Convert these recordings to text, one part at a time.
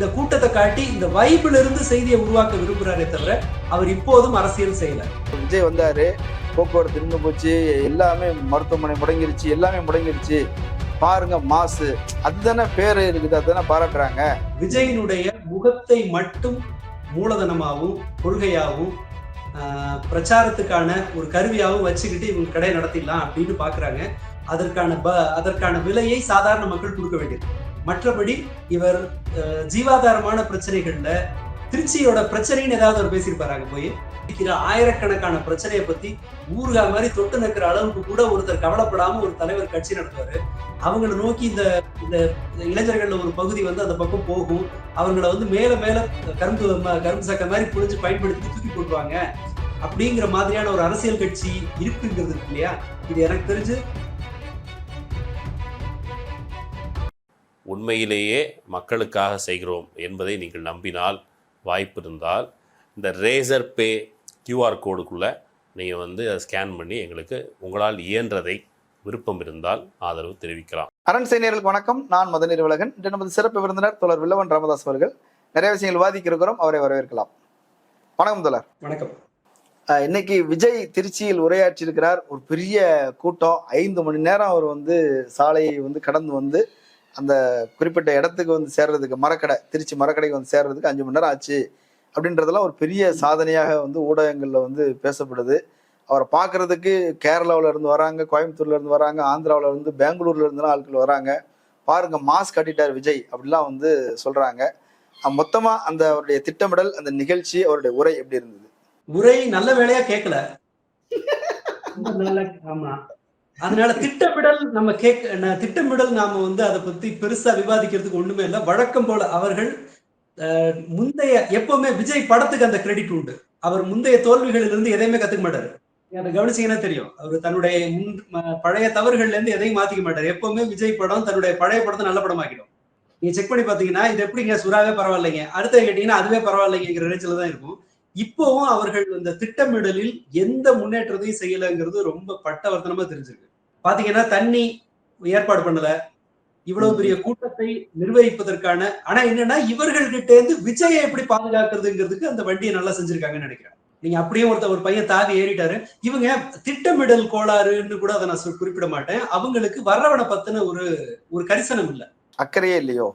இந்த கூட்டத்தை காட்டி இந்த வைபிள் இருந்து செய்தியை உருவாக்க விரும்புறாரே தவிர அவர் இப்போதும் அரசியல் செய்யல. விஜய் வந்தாரு போக்குவரத்து நின்று போச்சு எல்லாமே மருத்துவமனை முடங்கிருச்சு எல்லாமே முடங்கிருச்சு. பாருங்க மாசு. அதுதானே பேரு இருக்குது அதுதானே பாராட்டுறாங்க. விஜயினுடைய முகத்தை மட்டும் மூலதனமாகவும் கொள்கையாகவும் பிரச்சாரத்துக்கான ஒரு கருவியாகவும் வச்சுக்கிட்டு இவங்க கடை நடத்திடலாம் அப்படின்னு பாக்குறாங்க. அதற்கான ப அதற்கான விலையை சாதாரண மக்கள் கொடுக்க வேண்டியது மற்றபடி இவர் ஜீவாதாரமான பிரச்சனைகள்ல திருச்சியோட பிரச்சனைன்னு ஏதாவது அவர் பேசியிருப்பாராங்க போய். இருக்கிற ஆயிரக்கணக்கான பிரச்சனையை பத்தி ஊருகா மாதிரி தொட்டு நிற்கிற அளவுக்கு கூட ஒருத்தர் கவலைப்படாம ஒரு தலைவர் கட்சி நடத்துவாரு. அவங்கள நோக்கி இந்த இந்த இளைஞர்கள் ஒரு பகுதி வந்து அந்த பக்கம் போகும். அவங்கள வந்து மேல மேல கரும்பு கரும்பு சக்கை மாதிரி புரிஞ்சு பயன்படுத்தி தூக்கி போட்டுவாங்க அப்படிங்கிற மாதிரியான ஒரு அரசியல் கட்சி இருக்குங்கிறது இருக்கு இல்லையா? இது எனக்கு தெரிஞ்சு உண்மையிலேயே மக்களுக்காக செய்கிறோம் என்பதை நீங்கள் நம்பினால் வாய்ப்பு இருந்தால் இந்த ரேசர் பே கியூஆர் கோடுக்குள்ளே நீங்கள் வந்து அதை ஸ்கேன் பண்ணி எங்களுக்கு உங்களால் இயன்றதை விருப்பம் இருந்தால் ஆதரவு தெரிவிக்கலாம். அரண் செய்தியர்களுக்கு வணக்கம். நான் மதநீர் நிர்வலகன் இன்று நமது சிறப்பு விருந்தினர் தோழர் வில்லவன் ராமதாஸ் அவர்கள் நிறைய விஷயங்கள் விவாதிக்க இருக்கிறோம். அவரை வரவேற்கலாம். வணக்கம் தோழர். வணக்கம். இன்னைக்கு விஜய் திருச்சியில் உரையாற்றியிருக்கிறார். ஒரு பெரிய கூட்டம். ஐந்து மணி நேரம் அவர் வந்து சாலையை வந்து கடந்து வந்து அந்த குறிப்பிட்ட இடத்துக்கு வந்து சேர்றதுக்கு மரக்கடை திருச்சி மரக்கடைக்கு வந்து சேர்றதுக்கு அஞ்சு மணி நேரம் ஆச்சு அப்படின்றதெல்லாம் ஒரு பெரிய சாதனையாக வந்து ஊடகங்களில் வந்து பேசப்படுது. அவரை பார்க்கறதுக்கு கேரளாவுல இருந்து வராங்க கோயம்புத்தூர்ல இருந்து வராங்க ஆந்திராவுல இருந்து பெங்களூர்ல இருந்துலாம் ஆட்கள் வராங்க. பாருங்க மாஸ்க் கட்டிட்டார் விஜய் அப்படிலாம் வந்து சொல்றாங்க. அஹ் மொத்தமா அந்த அவருடைய திட்டமிடல் அந்த நிகழ்ச்சி அவருடைய உரை எப்படி இருந்தது? உரை நல்ல வேலையா கேட்கல ஆமா. அதனால திட்டமிடல் நம்ம கேட்க திட்டமிடல் நாம வந்து அதை பத்தி பெருசா விவாதிக்கிறதுக்கு ஒண்ணுமே இல்லை. வழக்கம் போல அவர்கள் முந்தைய எப்பவுமே விஜய் படத்துக்கு அந்த கிரெடிட் உண்டு. அவர் முந்தைய தோல்விகளிலிருந்து இருந்து எதையுமே கத்துக்க மாட்டாரு. நீங்க அதை கவனிச்சீங்கன்னா தெரியும். அவர் தன்னுடைய முன் பழைய தவறுகள்ல இருந்து எதையும் மாத்திக்க மாட்டார். எப்பவுமே விஜய் படம் தன்னுடைய பழைய படத்தை நல்ல படமாக்கிடும். நீங்க செக் பண்ணி பாத்தீங்கன்னா இது எப்படிங்க? சுறாவே பரவாயில்லைங்க. அடுத்த கேட்டீங்கன்னா அதுவே பரவாயில்லைங்கிற ரேஞ்சில தான் இருக்கும். இப்போவும் அவர்கள் இந்த திட்டமிடலில் எந்த முன்னேற்றத்தையும் செய்யலைங்கிறது ரொம்ப பட்டவர்த்தனமா தெரிஞ்சிருக்கு. பாத்தீங்கன்னா தண்ணி ஏற்பாடு பண்ணல. இவ்வளவு பெரிய கூட்டத்தை நிர்வகிப்பதற்கான ஆனா என்னன்னா இவர்கள் கிட்ட இருந்து விஜயை எப்படி பாதுகாக்கிறதுங்கிறதுக்கு அந்த வண்டியை நல்லா செஞ்சிருக்காங்கன்னு நினைக்கிறேன். நீங்க அப்படியே ஒருத்தர் ஒரு பையன் தாவி ஏறிட்டாரு. இவங்க திட்டமிடல் கோளாறுன்னு கூட அதை நான் குறிப்பிட மாட்டேன். அவங்களுக்கு வர்றவனை பத்தின ஒரு ஒரு கரிசனம் இல்ல. அக்கறையே இல்லையோ?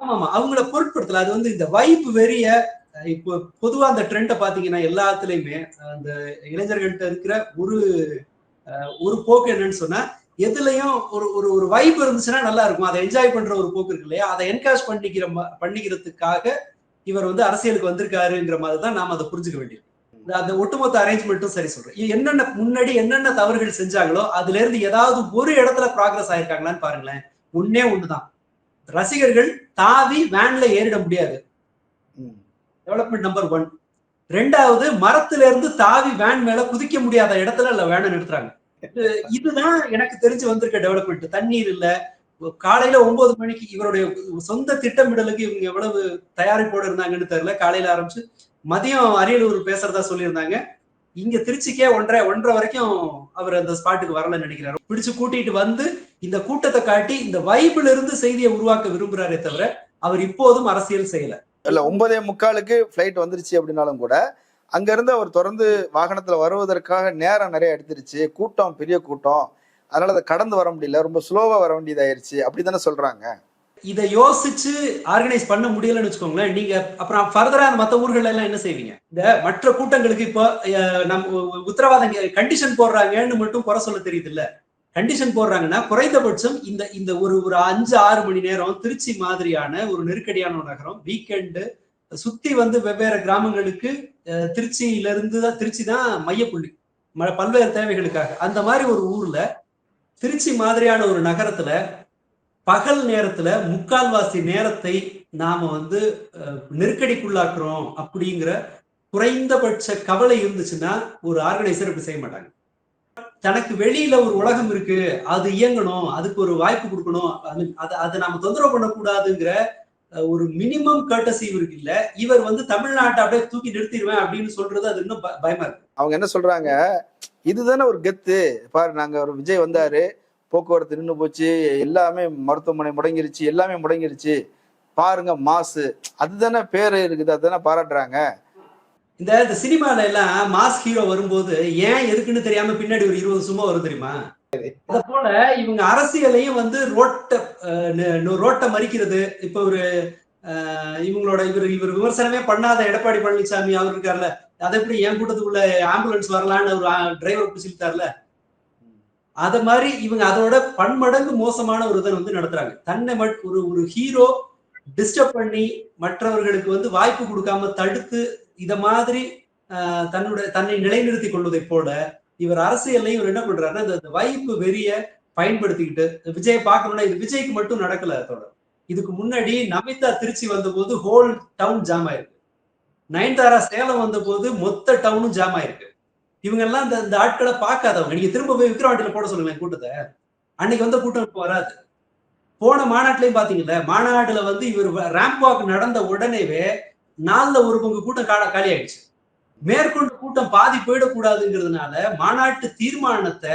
ஆமா அவங்கள பொருட்படுத்தல. அது வந்து இந்த வைப் வெறிய இப்போ பொதுவா அந்த ட்ரெண்ட பாத்தீங்கன்னா எல்லாத்துலயுமே அந்த இளைஞர்கள்ட்ட இருக்கிற ஒரு ஒரு போக்கு என்னன்னு சொன்னா எதுலயும் ஒரு ஒரு ஒரு வைப் இருந்துச்சுன்னா நல்லா இருக்கும். அதை என்ஜாய் பண்ற ஒரு போக்கு இருக்கு இல்லையா? அதை என்கரேஜ் பண்ணிக்கிற பண்ணிக்கிறதுக்காக இவர் வந்து அரசியலுக்கு வந்திருக்காருங்கிற மாதிரி தான் நாம அதை புரிஞ்சுக்க வேண்டியது அந்த ஒட்டுமொத்த அரேஞ்ச்மெண்ட்டும் சரி சொல்றேன். என்னென்ன முன்னாடி என்னென்ன தவறுகள் செஞ்சாங்களோ அதுல இருந்து ஏதாவது ஒரு இடத்துல ப்ராக்ரஸ் ஆயிருக்காங்களான்னு பாருங்களேன். ஒன்னே ஒண்ணுதான். ரசிகர்கள் தாவி வேன்ல ஏறிட முடியாது. ம். டெவலப்மெண்ட் நம்பர் ஒன் ரெண்டாவது மரத்துல இருந்து தாவி வேன் மேல குதிக்க முடியாத இடத்துல இல்ல வேனை நிறுத்துறாங்க. இதுதான் எனக்கு தெரிஞ்சு வந்திருக்க டெவலப்மெண்ட் தண்ணீர் இல்ல. காலையில ஒன்பது மணிக்கு இவருடைய சொந்த திட்டமிடலுக்கு இவங்க எவ்வளவு தயாரிப்போடு இருந்தாங்கன்னு தெரியல. காலையில ஆரம்பிச்சு மதியம் அரியலூர் பேசுறதா சொல்லியிருந்தாங்க. இங்க திருச்சிக்கே ஒன்றரை ஒன்றரை வரைக்கும் அவர் அந்த ஸ்பாட்டுக்கு வரலன்னு நினைக்கிறாரு. பிடிச்சு கூட்டிட்டு வந்து இந்த கூட்டத்தை காட்டி இந்த வைபிள் இருந்து செய்தியை உருவாக்க விரும்புறாரே தவிர அவர் இப்போதும் அரசியல் செய்யல. இல்ல ஒன்பதே முக்காலுக்கு பிளைட் வந்துருச்சு அப்படின்னாலும் கூட அங்க இருந்து அவர் தொடர்ந்து வாகனத்துல வருவதற்காக நேரம் நிறைய எடுத்துருச்சு. கூட்டம் பெரிய கூட்டம். அதனால அதை கடந்து வர முடியல. ரொம்ப ஸ்லோவா வர வேண்டியதாயிருச்சு. அப்படிதானே சொல்றாங்க. இதை யோசிச்சு ஆர்கனைஸ் பண்ண முடியலன்னு வச்சுக்கோங்களேன். நீங்க அப்புறம் ஃபர்தரா மற்ற ஊர்கள் எல்லாம் என்ன செய்வீங்க? இந்த மற்ற கூட்டங்களுக்கு இப்போ நம்ம உத்தரவாதம் கண்டிஷன் போடுறாங்கன்னு மட்டும் குறை சொல்ல தெரியுது இல்ல கண்டிஷன் போடுறாங்கன்னா குறைந்தபட்சம் இந்த இந்த ஒரு ஒரு அஞ்சு ஆறு மணி நேரம் திருச்சி மாதிரியான ஒரு நெருக்கடியான ஒரு நகரம் வீக்கெண்டு சுத்தி வந்து வெவ்வேறு கிராமங்களுக்கு திருச்சியில இருந்து தான் திருச்சி தான் மையப்புள்ளி. ம- பல்வேறு தேவைகளுக்காக. அந்த மாதிரி ஒரு ஊர்ல திருச்சி மாதிரியான ஒரு நகரத்துல பகல் நேரத்துல முக்கால்வாசி நேரத்தை நாம வந்து நெருக்கடிக்குள்ளாக்குறோம் அப்படிங்கிற குறைந்தபட்ச கவலை இருந்துச்சுன்னா ஒரு ஆர்கனைசர் இப்படி செய்ய மாட்டாங்க. தனக்கு வெளியில ஒரு உலகம் இருக்கு அது இயங்கணும் அதுக்கு ஒரு வாய்ப்பு கொடுக்கணும் அது அதை நாம தொந்தரவு பண்ணக்கூடாதுங்கிற ஒரு மினிமம் கர்டசி இவருக்கு இல்ல. இவர் வந்து தமிழ்நாட்டை அப்படியே தூக்கி நிறுத்திடுவேன் அப்படின்னு சொல்றது அது இன்னும் பயமா இருக்கு. அவங்க என்ன சொல்றாங்க? இதுதானே ஒரு கெத்து. பாரு நாங்க ஒரு விஜய் வந்தாரு. போக்குவரத்து நின்று போச்சு. எல்லாமே மருத்துவமனை முடங்கிருச்சு. எல்லாமே முடங்கிருச்சு. பாருங்க மாசு. அதுதானே பேரு இருக்குது. அதுதானே பாராட்டுறாங்க. இந்த இந்த சினிமால எல்லாம் மாஸ் ஹீரோ வரும்போது ஏன் எதுக்குன்னு தெரியாம பின்னாடி ஒரு இருபது சும்மா வரும் தெரியுமா? அத போல இவங்க அரசியலையும் வந்து ரோட்ட ரோட்டை மறிக்கிறது. இப்ப ஒரு இவங்களோட இவர் இவர் விமர்சனமே பண்ணாத எடப்பாடி பழனிசாமி அவர் இருக்கார்ல அதை எப்படி என் கூட்டத்துக்குள்ள ஆம்புலன்ஸ் வரலான்னு ஒரு டிரைவர் பிடிச்சிருக்காருல அத மாதிரி இவங்க அதோட பன்மடங்கு மோசமான ஒரு இதை வந்து நடத்துறாங்க. தன்னை மட் ஒரு ஒரு ஹீரோ டிஸ்டர்ப் பண்ணி மற்றவர்களுக்கு வந்து வாய்ப்பு கொடுக்காம தடுத்து இத மாதிரி ஆஹ், தன்னுடைய தன்னை நிலைநிறுத்தி கொள்வதை போல இவர் அரசியல்லையும் இவர் என்ன பண்றாருன்னா இந்த வைப்பு வாய்ப்பு வெறிய பயன்படுத்திக்கிட்டு விஜய் பார்க்கணும்னா இது விஜய்க்கு மட்டும் நடக்கல அதோட இதுக்கு முன்னாடி நமிதா திருச்சி வந்தபோது ஹோல் டவுன் ஜாம் ஆயிருக்கு. நயன்தாரா சேலம் வந்தபோது மொத்த டவுனும் ஜாம் ஆயிருக்கு. இவங்க எல்லாம் இந்த இந்த ஆட்களை பார்க்காதவங்க. நீங்க திரும்ப போய் விக்ரவாண்டியில போட சொல்லுங்க கூட்டத்தை. அன்னைக்கு வந்த கூட்டம் இப்போ வராது. போன மாநாட்டிலையும் பாத்தீங்கல்ல மாநாட்டுல வந்து இவர் ரேம்ப் வாக் நடந்த உடனேவே நாலுல ஒரு பங்கு கூட்டம் காலி ஆயிடுச்சு மேற்கொண்டு கூட்டம் பாதி போயிடக்கூடாதுங்கிறதுனால மாநாட்டு தீர்மானத்தை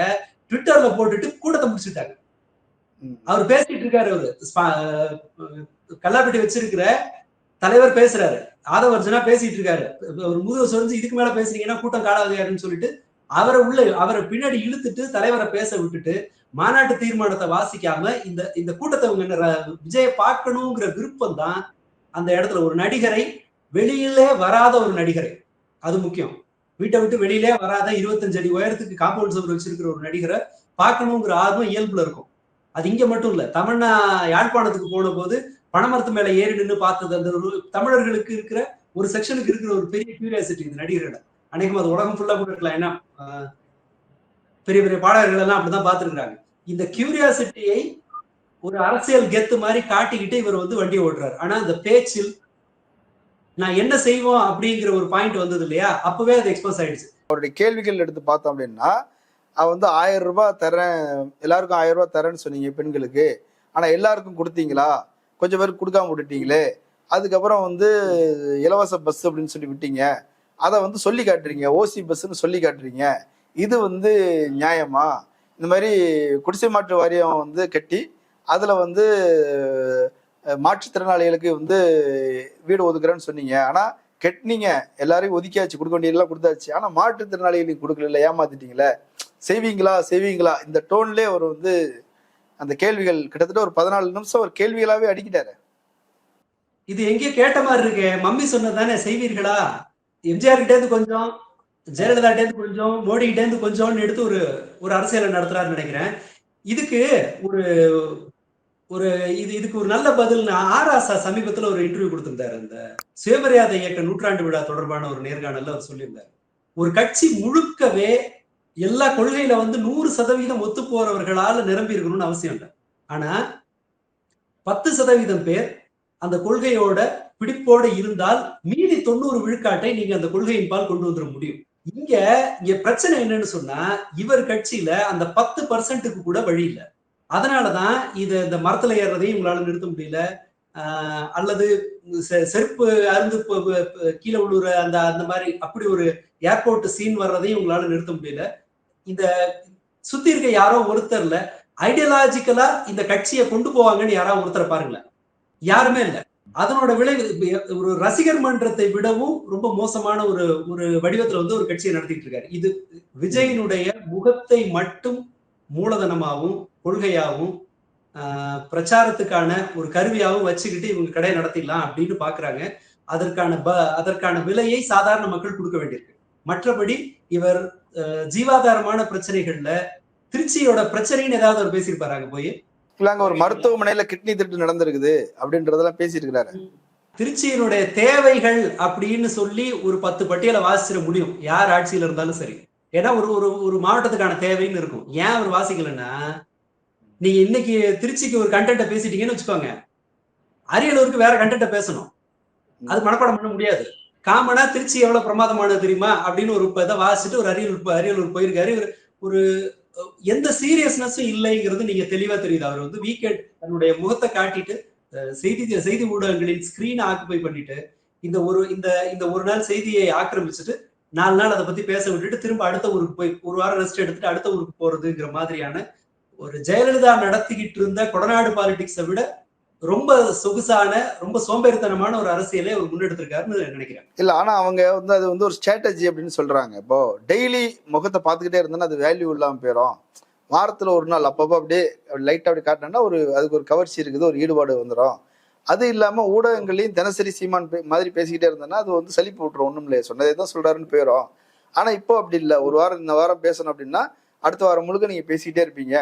ட்விட்டர்ல போட்டுட்டு கூட்டத்தை முடிச்சுட்டாங்க. அவர் பேசிட்டு இருக்காரு அவரு. கல்லாப்பட்டி வச்சிருக்கிற தலைவர் பேசுறாரு. ஆதவர்ஜனா பேசிட்டு இருக்காரு. ஒரு முதுகு சொரிஞ்சு இதுக்கு மேல பேசுனீங்கன்னா கூட்டம் காலாவதியாருன்னு சொல்லிட்டு அவரை உள்ள அவரை பின்னாடி இழுத்துட்டு தலைவரை பேச விட்டுட்டு மாநாட்டு தீர்மானத்தை வாசிக்காம இந்த இந்த கூட்டத்தை ர- விஜயை பார்க்கணுங்கிற விருப்பம் தான் அந்த இடத்துல ஒரு நடிகரை வெளியிலே வராத ஒரு நடிகரை. அது முக்கியம். வீட்டை விட்டு வெளியிலே வராத இருபத்தஞ்சு அடி உயரத்துக்கு காம்பவுண்ட் சுவர் வச்சிருக்கிற ஒரு நடிகரை பார்க்கணுங்கிற ஆர்வம் இயல்புல இருக்கும். அது இங்க மட்டும் இல்ல தமிழ்நா யாழ்ப்பாணத்துக்கு போன போது பணமரத்து மேல ஏறி நின்று பார்த்தது அந்த ஒரு தமிழர்களுக்கு இருக்கிற ஒரு செக்ஷனுக்கு இருக்கிற ஒரு பெரிய கியூரியாசிட்டி இந்த நடிகர்களை அநேகமா அது உலகம் ஃபுல்லா கூட இருக்கலாம். ஏன்னா பெரிய பெரிய பாடகர்கள் எல்லாம் அப்படிதான் பார்த்திருக்காங்க இந்த கியூரியாசிட்டியை ஒரு அரசியல் கெத்து மாதிரி காட்டிக்கிட்டு இவர் வந்து வண்டி ஓட்டுறாரு. ஆனா அந்த பேச்சில் நான் என்ன செய்வோம் அப்படிங்கிற ஒரு பாயிண்ட் வந்தது இல்லையா? அப்பவே அது எக்ஸ்போஸ் ஆயிடுச்சு. அவருடைய கேள்விகள் எடுத்து பார்த்தோம் அப்படின்னா அவ வந்து ஆயிரம் ரூபாய் தரேன் எல்லாருக்கும் ஆயிரம் ரூபாய் தரேன்னு சொன்னீங்க பெண்களுக்கு. ஆனா எல்லாருக்கும் கொடுத்தீங்களா? கொஞ்சம் பேருக்கு கொடுக்காம விட்டுட்டீங்களே. அதுக்கப்புறம் வந்து இலவச பஸ் அப்படின்னு சொல்லி விட்டீங்க. அதை வந்து சொல்லி காட்டுறீங்க. ஓசி பஸ்ன்னு சொல்லி காட்டுறீங்க. இது வந்து நியாயமா? இந்த மாதிரி குடிசை மாற்று வாரியம் வந்து கட்டி அதில் வந்து மாற்றுத்திறனாளிகளுக்கு வந்து வீடு ஒதுக்குறேன்னு சொன்னீங்க. ஆனால் கெட்டினீங்க. எல்லாரையும் ஒதுக்கியாச்சு. கொடுக்க வேண்டியதெல்லாம் கொடுத்தாச்சு. ஆனால் மாற்றுத்திறனாளிகளுக்கு கொடுக்கல ஏமாத்திட்டீங்களே? செய்வீங்களா? செய்வீங்களா? இந்த டோன்லேயே அவர் வந்து அந்த கேள்விகள் கிட்டத்தட்ட ஒரு பதினாலு நிமிஷம் ஒரு கேள்விகளாவே அடிக்கிட்டாரு. இது எங்கேயோ கேட்ட மாதிரி இருக்கு. மம்மி சொன்னதானே செய்வீர்களா? எம்ஜிஆர் கிட்டேருந்து கொஞ்சம் ஜெயலலிதா கிட்டேருந்து கொஞ்சம் மோடி கிட்ட கொஞ்சம்னு எடுத்து ஒரு ஒரு அரசியலை நடத்துறாருன்னு நினைக்கிறேன். இதுக்கு ஒரு ஒரு இது இதுக்கு ஒரு நல்ல பதில் ஆர் ஆராசா சமீபத்துல ஒரு இன்டர்வியூ கொடுத்திருந்தாரு. அந்த சுயமரியாதை இயக்க நூற்றாண்டு விழா தொடர்பான ஒரு நேர்காணல்ல அவர் சொல்லியிருந்தார். ஒரு கட்சி முழுக்கவே எல்லா கொள்கையில வந்து நூறு சதவீதம் ஒத்து போறவர்களால நிரம்பி இருக்கணும்னு அவசியம் இல்லை. ஆனா பத்து சதவீதம் பேர் அந்த கொள்கையோட பிடிப்போட இருந்தால் மீதி தொண்ணூறு விழுக்காட்டை நீங்க அந்த கொள்கையின் பால் கொண்டு வந்துட முடியும். இங்க இங்க பிரச்சனை என்னன்னு சொன்னா இவர் கட்சியில அந்த பத்து பர்சன்ட்டுக்கு கூட வழி இல்லை. அதனாலதான் இது இந்த மரத்தில் ஏறுறதையும் உங்களால் நிறுத்த முடியல. அல்லது செ- செருப்பு அருந்து கீழே உள்ளுற அந்த அந்த மாதிரி அப்படி ஒரு ஏர்போர்ட் சீன் வர்றதையும் உங்களால நிறுத்த முடியல. இந்த சுத்தி இருக்க யாரோ ஒருத்தர்ல ஐடியாலஜிக்கலா இந்த கட்சியை கொண்டு போவாங்கன்னு யாராவது ஒருத்தரை பாருங்களேன். யாருமே இல்லை. அதனோட விளைவு ஒரு ரசிகர் மன்றத்தை விடவும் ரொம்ப மோசமான ஒரு ஒரு வடிவத்துல வந்து ஒரு கட்சியை நடத்திட்டு இருக்காரு. இது விஜயினுடைய முகத்தை மட்டும் மூலதனமாகவும் கொள்கையாகவும் ஆஹ், பிரச்சாரத்துக்கான ஒரு கருவியாகவும் வச்சுக்கிட்டு இவங்க கடை நடத்திடலாம் அப்படின்னு பாக்குறாங்க. அதற்கான ப அதற்கான விலையை சாதாரண மக்கள் கொடுக்க வேண்டியிருக்கு. மற்றபடி இவர் ஆஹ், ஜீவாதாரமான பிரச்சனைகள்ல திருச்சியோட பிரச்சனைன்னு ஏதாவது அவர் பேசியிருப்பாரு போய்? இல்லங்க ஒரு மருத்துவமனையில கிட்னி திருட்டு நடந்திருக்குது அப்படின்றதெல்லாம் பேசிட்டு இருக்கிறாரு திருச்சியினுடைய தேவைகள் அப்படின்னு சொல்லி ஒரு பத்து பட்டியலை வாசிச்சிட முடியும். யார் ஆட்சியில இருந்தாலும் சரி. ஏன்னா ஒரு ஒரு ஒரு மாவட்டத்துக்கான தேவைன்னு இருக்கும். ஏன் அவர் வாசிக்கலைன்னா நீங்க இன்னைக்கு திருச்சிக்கு ஒரு கண்டென்ட்டை பேசிட்டீங்கன்னு வச்சுக்கோங்க. அரியலூருக்கு வேற கண்டென்ட்டை பேசணும். அது மனப்பாடம் பண்ண முடியாது. காமனா திருச்சி எவ்வளவு பிரமாதமானது தெரியுமா? அப்படின்னு ஒரு இதை வாசிச்சுட்டு ஒரு அரியலூர் அரியலூர் போயிருக்காரு. இவர் ஒரு எந்த சீரியஸ்னஸும் இல்லைங்கிறது நீங்க தெளிவா தெரியுது. அவர் வந்து வீக்கெண்ட் தன்னுடைய முகத்தை காட்டிட்டு செய்தி செய்தி ஊடகங்களின் ஸ்கிரீனை ஆக்குபை பண்ணிட்டு இந்த ஒரு இந்த இந்த ஒரு நாள் செய்தியை ஆக்கிரமிச்சுட்டு நாலு நாள் அதை பத்தி பேச விட்டுட்டு திரும்ப அடுத்த ஊருக்கு போய் ஒரு வாரம் ரெஸ்ட் எடுத்துட்டு அடுத்த ஊருக்கு போறதுங்கிற மாதிரியான ஒரு ஜெயலலிதா நடத்திக்கிட்டு இருந்த கொடநாடு பாலிடிக்ஸை விட ரொம்ப சொகுசான ரொம்ப சோம்பேறித்தனமான ஒரு அரசியலை அவர் முன்னெடுத்திருக்காருன்னு நினைக்கிறேன். இல்ல ஆனா அவங்க வந்து அது வந்து ஒரு ஸ்ட்ராட்டஜி அப்படின்னு சொல்றாங்க. இப்போ டெய்லி முகத்தை பார்த்துக்கிட்டே இருந்தோம்னா அது வேல்யூ இல்லாம போயிடும் வாரத்துல ஒரு நாள் அப்பப்போ அப்படியே லைட்டா அப்படி காட்டினா ஒரு அதுக்கு ஒரு கவர்ச்சி இருக்குது ஒரு ஈடுபாடு வந்துடும் அது இல்லாமல் ஊடகங்களையும் தினசரி சீமான் மாதிரி பேசிக்கிட்டே இருந்தேன்னா அது வந்து சளிப்பு விட்டுரும் ஒன்றும் இல்லையே சொன்னதே தான் சொல்கிறாருன்னு போயிடும் ஆனால் இப்போ அப்படி இல்லை. ஒரு வாரம் இந்த வாரம் பேசணும் அப்படின்னா அடுத்த வாரம் முழுக்க நீங்கள் பேசிக்கிட்டே இருப்பீங்க.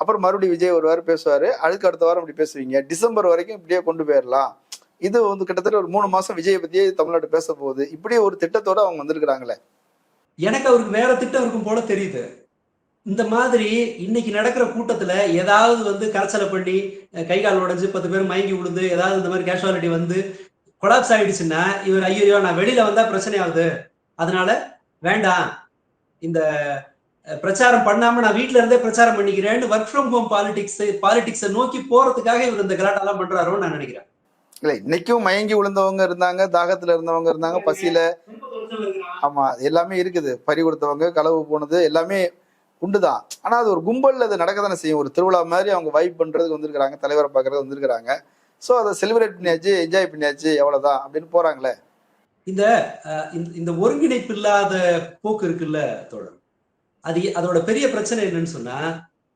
அப்புறம் மறுபடியும் விஜய் ஒரு வாரம் பேசுவார். அதுக்கு அடுத்த வாரம் இப்படி பேசுவீங்க. டிசம்பர் வரைக்கும் இப்படியே கொண்டு போயிடலாம் இது வந்து கிட்டத்தட்ட ஒரு மூணு மாதம் விஜயை பற்றியே தமிழ்நாடு பேச போகுது. இப்படியே ஒரு திட்டத்தோடு அவங்க வந்திருக்கிறாங்களே. எனக்கு அவருக்கு வேற திட்டம் இருக்கும் போல தெரியுது. இந்த மாதிரி இன்னைக்கு நடக்கிற கூட்டத்துல ஏதாவது வந்து கரைச்சலை பண்ணி கை கால் உடைஞ்சு பத்து பேர் மயங்கி விழுந்து ஏதாவது இந்த மாதிரி கேஷுவாலிட்டி வந்து கொலாப்ஸ் ஆயிடுச்சுன்னா இவர் ஐயோ நான் வெளியில வந்தா பிரச்சனை ஆகுது. அதனால வேண்டாம். இந்த பிரச்சாரம் பண்ணாம நான் வீட்ல இருந்தே பிரச்சாரம் பண்ணிக்கிறேன்னு ஒர்க் ஃப்ரம் ஹோம் பாலிடிக்ஸ் பாலிடிக்ஸை நோக்கி போறதுக்காக இவர் இந்த கலாட்டெல்லாம் பண்றாரோன்னு நான் நினைக்கிறேன். இல்ல இன்னைக்கும் மயங்கி விழுந்தவங்க இருந்தாங்க தாகத்துல இருந்தவங்க இருந்தாங்க பசியில ஆமா எல்லாமே இருக்குது. பறி கொடுத்தவங்க களவு போனது எல்லாமே உண்டுதான் ஆனால் அது ஒரு கும்பலில் அது நடக்க தானே செய்யும். ஒரு திருவிழா மாதிரி அவங்க வைப் பண்ணுறதுக்கு வந்திருக்கிறாங்க தலைவரை பார்க்கறது வந்திருக்கிறாங்க. ஸோ அதை செலிப்ரேட் பண்ணியாச்சு என்ஜாய் பண்ணியாச்சு எவ்வளோதான் அப்படின்னு போகிறாங்களே இந்த இந்த- இந்த ஒருங்கிணைப்பு இல்லாத போக்கு இருக்குல்ல தோழர்? அது அதோட பெரிய பிரச்சனை என்னன்னு சொன்னா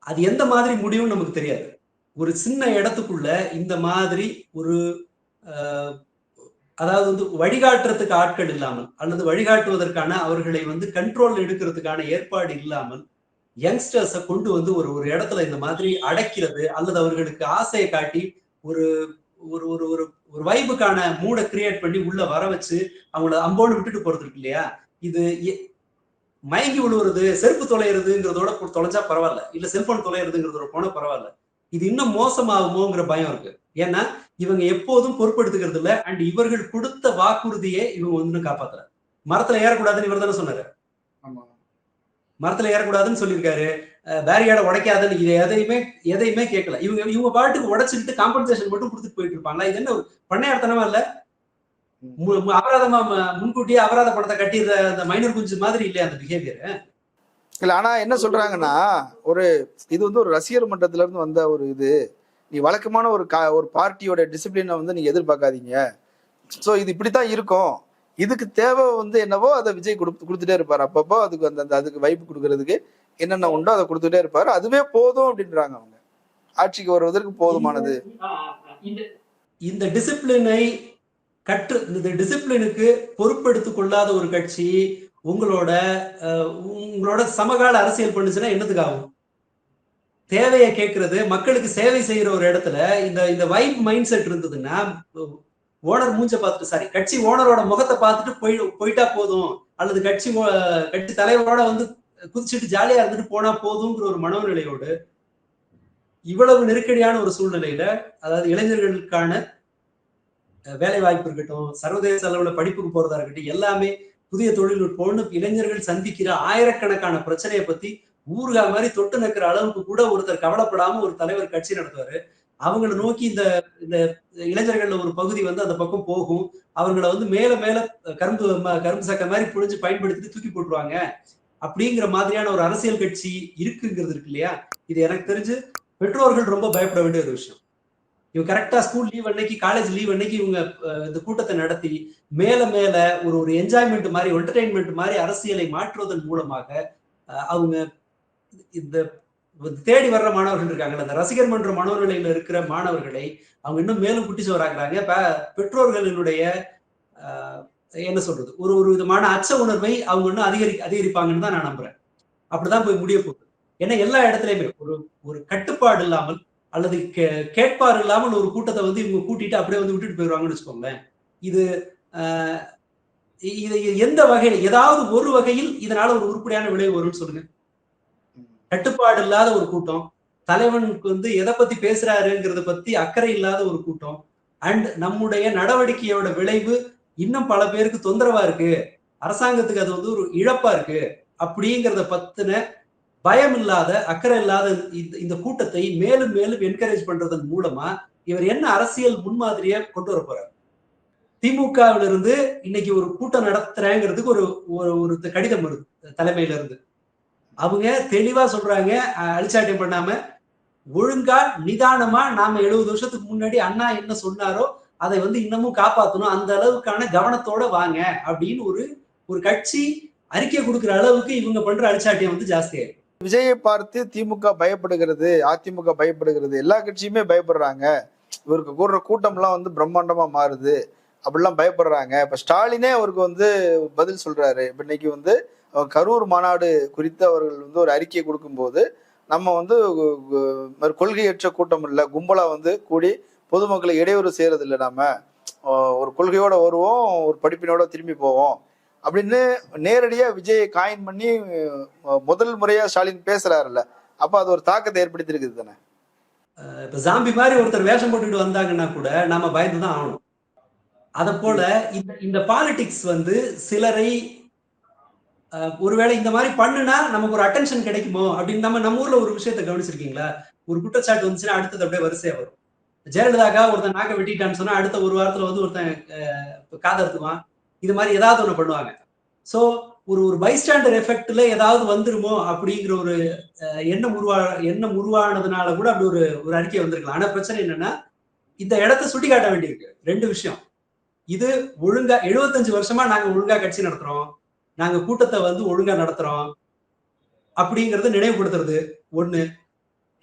அது எந்த மாதிரி முடியும்னு நமக்கு தெரியாது. ஒரு சின்ன இடத்துக்குள்ள இந்த மாதிரி ஒரு அதாவது வந்து வழிகாட்டுறதுக்கு ஆட்கள் இல்லாமல் அல்லது வழிகாட்டுவதற்கான அவர்களை வந்து கண்ட்ரோல் எடுக்கிறதுக்கான ஏற்பாடு இல்லாமல் யங்ஸ்டர்ஸை கொண்டு வந்து ஒரு ஒரு இடத்துல இந்த மாதிரி அடைக்கிறது அல்லது அவர்களுக்கு ஆசையை காட்டி ஒரு ஒரு ஒரு ஒரு ஒரு வைபுக்கான மூடை கிரியேட் பண்ணி உள்ள வர வச்சு அவங்கள அம்போடு விட்டுட்டு போறது இருக்கு இல்லையா? இது எ- மயங்கி விழுவுறது செருப்பு தொலைகிறதுங்கிறதோட தொலைஞ்சா பரவாயில்ல. இல்ல செல்போன் தொலைகிறதுங்கிறதோட போனா பரவாயில்ல. இது இன்னும் மோசமாகுமோங்கிற பயம் இருக்கு. ஏன்னா இவங்க எப்போதும் பொறுப்பெடுத்துக்கிறது இல்லை அண்ட் இவர்கள் கொடுத்த வாக்குறுதியை இவங்க வந்து காப்பாத்தல. மரத்துல ஏறக்கூடாதுன்னு இவர் தானே சொன்னாரு. மரத்துல ஏறக்கூடாதுன்னு சொல்லியிருக்காரு. பேரியாட உடைக்காதுன்னு இது எதையுமே எதையுமே கேட்கல. இவங்க இவங்க பாட்டுக்கு உடைச்சுக்கிட்டு காம்பன்சேஷன் மட்டும் கொடுத்துட்டு போயிட்டு இருப்பாங்களா இது என்ன ஒரு பண்ணையார்த்தனமா இல்ல? மு- மு- அபராதமா முன்கூட்டியே அபராத படத்தை கட்டிடுற அந்த மைனர் குஞ்சு மாதிரி இல்லையா அந்த பிஹேவியர் இல்ல ஆனா என்ன சொல்றாங்கன்னா ஒரு இது வந்து ஒரு ரசிகர் மன்றத்துல இருந்து வந்த ஒரு இது. நீ வழக்கமான ஒரு கா ஒரு பார்ட்டியோட டிசிப்ளினை வந்து நீங்க எதிர்பார்க்காதீங்க. ஸோ இது இப்படித்தான் இருக்கும். இதுக்கு தேவை வந்து என்னவோ அதை விஜய் கொடுத்து கொடுத்துட்டே இருப்பார். அப்பப்போ அதுக்கு அந்த அதுக்கு வைப்பு கொடுக்கறதுக்கு என்னென்ன உண்டோ அதை கொடுத்துட்டே இருப்பாரு. அதுவே போதும் அப்படின்றாங்க அவங்க. ஆட்சிக்கு வருவதற்கு போதுமானது. இந்த டிசிப்ளினை கற்று இந்த டிசிப்ளினுக்கு பொறுப்பெடுத்துக் கொள்ளாத ஒரு கட்சி உங்களோட உங்களோட சமகால அரசியல் பண்ணுச்சுன்னா என்னதுக்காகும் தேவையை கேட்கறது மக்களுக்கு சேவை செய்யற ஒரு இடத்துல இந்த இந்த வைப் மைண்ட் செட் இருந்ததுன்னா ஓனர் மூஞ்ச பார்த்துட்டு சாரி கட்சி ஓனரோட முகத்தை பார்த்துட்டு போய் போயிட்டா போதும். அல்லது கட்சி ஓ- கட்சி தலைவரோட வந்து குதிச்சுட்டு ஜாலியா இருந்துட்டு போனா போதுங்கிற ஒரு மனோநிலையோடு இவ்வளவு நெருக்கடியான ஒரு சூழ்நிலையில அதாவது இளைஞர்களுக்கான வேலை வாய்ப்பு இருக்கட்டும் சர்வதேச அளவுல படிப்புக்கு போறதா இருக்கட்டும் எல்லாமே புதிய தொழில்நுட்பம்னு இளைஞர்கள் சந்திக்கிற ஆயிரக்கணக்கான பிரச்சனையை பத்தி ஊர்கா மாதிரி தொட்டு நிற்கிற அளவுக்கு கூட ஒருத்தர் கவலைப்படாம ஒரு தலைவர் கட்சி நடத்துவாரு. அவங்கள நோக்கி இந்த இந்த இளைஞர்கள் ஒரு பகுதி வந்து அந்த பக்கம் போகும். அவங்கள வந்து மேல மேல கரும்பு கரும்பு சக்கை மாதிரி புழிஞ்சு பயன்படுத்திட்டு தூக்கி போட்டுருவாங்க. அப்படிங்கிற மாதிரியான ஒரு அரசியல் கட்சி இருக்குங்கிறது இருக்கு இல்லையா? இது எனக்கு தெரிஞ்சு பெற்றோர்கள் ரொம்ப பயப்பட வேண்டிய ஒரு விஷயம். இவங்க கரெக்டா ஸ்கூல் லீவ் அன்னைக்கு காலேஜ் லீவ் அன்னைக்கு இவங்க இந்த கூட்டத்தை நடத்தி மேல மேல ஒரு ஒரு என்ஜாய்மெண்ட் மாதிரி என்டர்டைன்மெண்ட் மாதிரி அரசியலை மாற்றுவதன் மூலமாக அவங்க இந்த தேடி வர்ற மாணவர்கள் இருக்காங்கல்ல அந்த ரசிகர் மன்ற மாணவர்களில் இருக்கிற மாணவர்களை அவங்க இன்னும் மேலும் குட்டி சோறாக்குறாங்க. ப- பெற்றோர்களினுடைய என்ன சொல்றது? ஒரு ஒரு விதமான அச்ச உணர்வை அவங்க இன்னும் அதிகரி அதிகரிப்பாங்கன்னு தான் நான் நம்புறேன். அப்படிதான் போய் முடிய போகுது. ஏன்னா எல்லா இடத்துலயுமே ஒரு ஒரு கட்டுப்பாடு இல்லாமல் அல்லது கே- கேட்பார் இல்லாமல் ஒரு கூட்டத்தை வந்து இவங்க கூட்டிட்டு அப்படியே வந்து விட்டுட்டு போயிடுவாங்கன்னு வச்சுக்கோங்களேன். இது இது எந்த வகையில் ஏதாவது ஒரு வகையில் இதனால ஒரு உருப்படியான விளைவு வரும்னு சொல்லுங்க. கட்டுப்பாடு இல்லாத ஒரு கூட்டம் தலைவனுக்கு வந்து எதை பத்தி பேசுறாருங்கிறத பத்தி அக்கறை இல்லாத ஒரு கூட்டம் அண்ட் நம்முடைய நடவடிக்கையோட விளைவு இன்னும் பல பேருக்கு தொந்தரவா இருக்கு. அரசாங்கத்துக்கு அது வந்து ஒரு இழப்பா இருக்கு. அப்படிங்கிறத பத்தின பயம் இல்லாத அக்கறை இல்லாத இந்த- இந்த கூட்டத்தை மேலும் மேலும் என்கரேஜ் பண்றதன் மூலமா இவர் என்ன அரசியல் முன்மாதிரியை கொண்டு வர போறார்? திமுகவிலிருந்து இன்னைக்கு ஒரு கூட்டம் நடத்துறேங்கிறதுக்கு ஒரு ஒரு ஒரு கடிதம் வருது தலைமையில இருந்து அவங்க தெளிவா சொல்றாங்க அழிச்சாட்டியம் பண்ணாம ஒழுங்கா நிதானமா நாம எழுபது வருஷத்துக்கு முன்னாடி அண்ணா என்ன சொன்னாரோ அதை வந்து இன்னமும் காப்பாற்றணும் அந்த அளவுக்கான கவனத்தோட வாங்க. அப்படின்னு ஒரு ஒரு கட்சி அறிக்கை கொடுக்குற அளவுக்கு இவங்க பண்ற அழிச்சாட்டியம் வந்து ஜாஸ்தியாயிருக்கு விஜயை பார்த்து திமுக பயப்படுகிறது அதிமுக பயப்படுகிறது எல்லா கட்சியுமே பயப்படுறாங்க. இவருக்கு கூடுற கூட்டம்லாம் வந்து பிரம்மாண்டமா மாறுது. அப்படிலாம் பயப்படுறாங்க. இப்ப ஸ்டாலினே அவருக்கு வந்து பதில் சொல்றாரு. இப்ப இன்னைக்கு வந்து கரூர் மாநாடு குறித்து அவர்கள் வந்து ஒரு அறிக்கை கொடுக்கும்போது நம்ம வந்து ஒரு கொள்கையற்ற கூட்டம் இல்லை கும்பலா வந்து கூடி பொதுமக்களை இடையூறு செய்கிறது இல்லை நாம ஒரு கொள்கையோட வருவோம் ஒரு படிப்பினோட திரும்பி போவோம் அப்படின்னு நேரடியாக விஜயை காயின் பண்ணி முதல் முறையாக ஸ்டாலின் பேசுறாருல்ல அப்போ அது ஒரு தாக்கத்தை ஏற்படுத்தியிருக்குது தானே? இப்போ சாம்பி மாதிரி ஒருத்தர் வேஷம் போட்டுட்டு வந்தாங்கன்னா கூட நம்ம பயந்து தான் ஆகணும். அதை போல இந்த இந்த பாலிடிக்ஸ் வந்து சிலரை ஒருவேளை இந்த மாதிரி பண்ணுனா நமக்கு ஒரு அட்டென்ஷன் கிடைக்குமோ? அப்படின்னு நம்ம நம்ம ஊர்ல ஒரு விஷயத்த கவனிச்சிருக்கீங்களா? ஒரு குற்றச்சாட்டு வந்துச்சுன்னா அடுத்தது அப்படியே வரிசையா வரும். ஜெயலலிதாக்கா ஒருத்தன் நாக்க வெட்டிட்டான்னு சொன்னா அடுத்த ஒரு வாரத்துல வந்து ஒருத்தன் காதத்துவான் காதறுத்துவான் இது மாதிரி ஏதாவது ஒண்ணு பண்ணுவாங்க. சோ ஒரு ஒரு பைஸ்டாண்டர் எஃபெக்ட்ல ஏதாவது வந்துருமோ? அப்படிங்கிற ஒரு எண்ணம் உருவா எண்ணம் உருவானதுனால கூட அப்படி ஒரு ஒரு அறிக்கை வந்திருக்கலாம். ஆனா பிரச்சனை என்னன்னா இந்த இடத்த சுட்டி காட்ட வேண்டியிருக்கு. ரெண்டு விஷயம். இது ஒழுங்கா 75 வருஷமா நாங்க ஒழுங்கா கட்சி நடத்துறோம். நாங்க கூட்டத்தை வந்து ஒழுங்கா நடத்துறோம் அப்படிங்கறத நினைவுபடுத்துறது ஒண்ணு.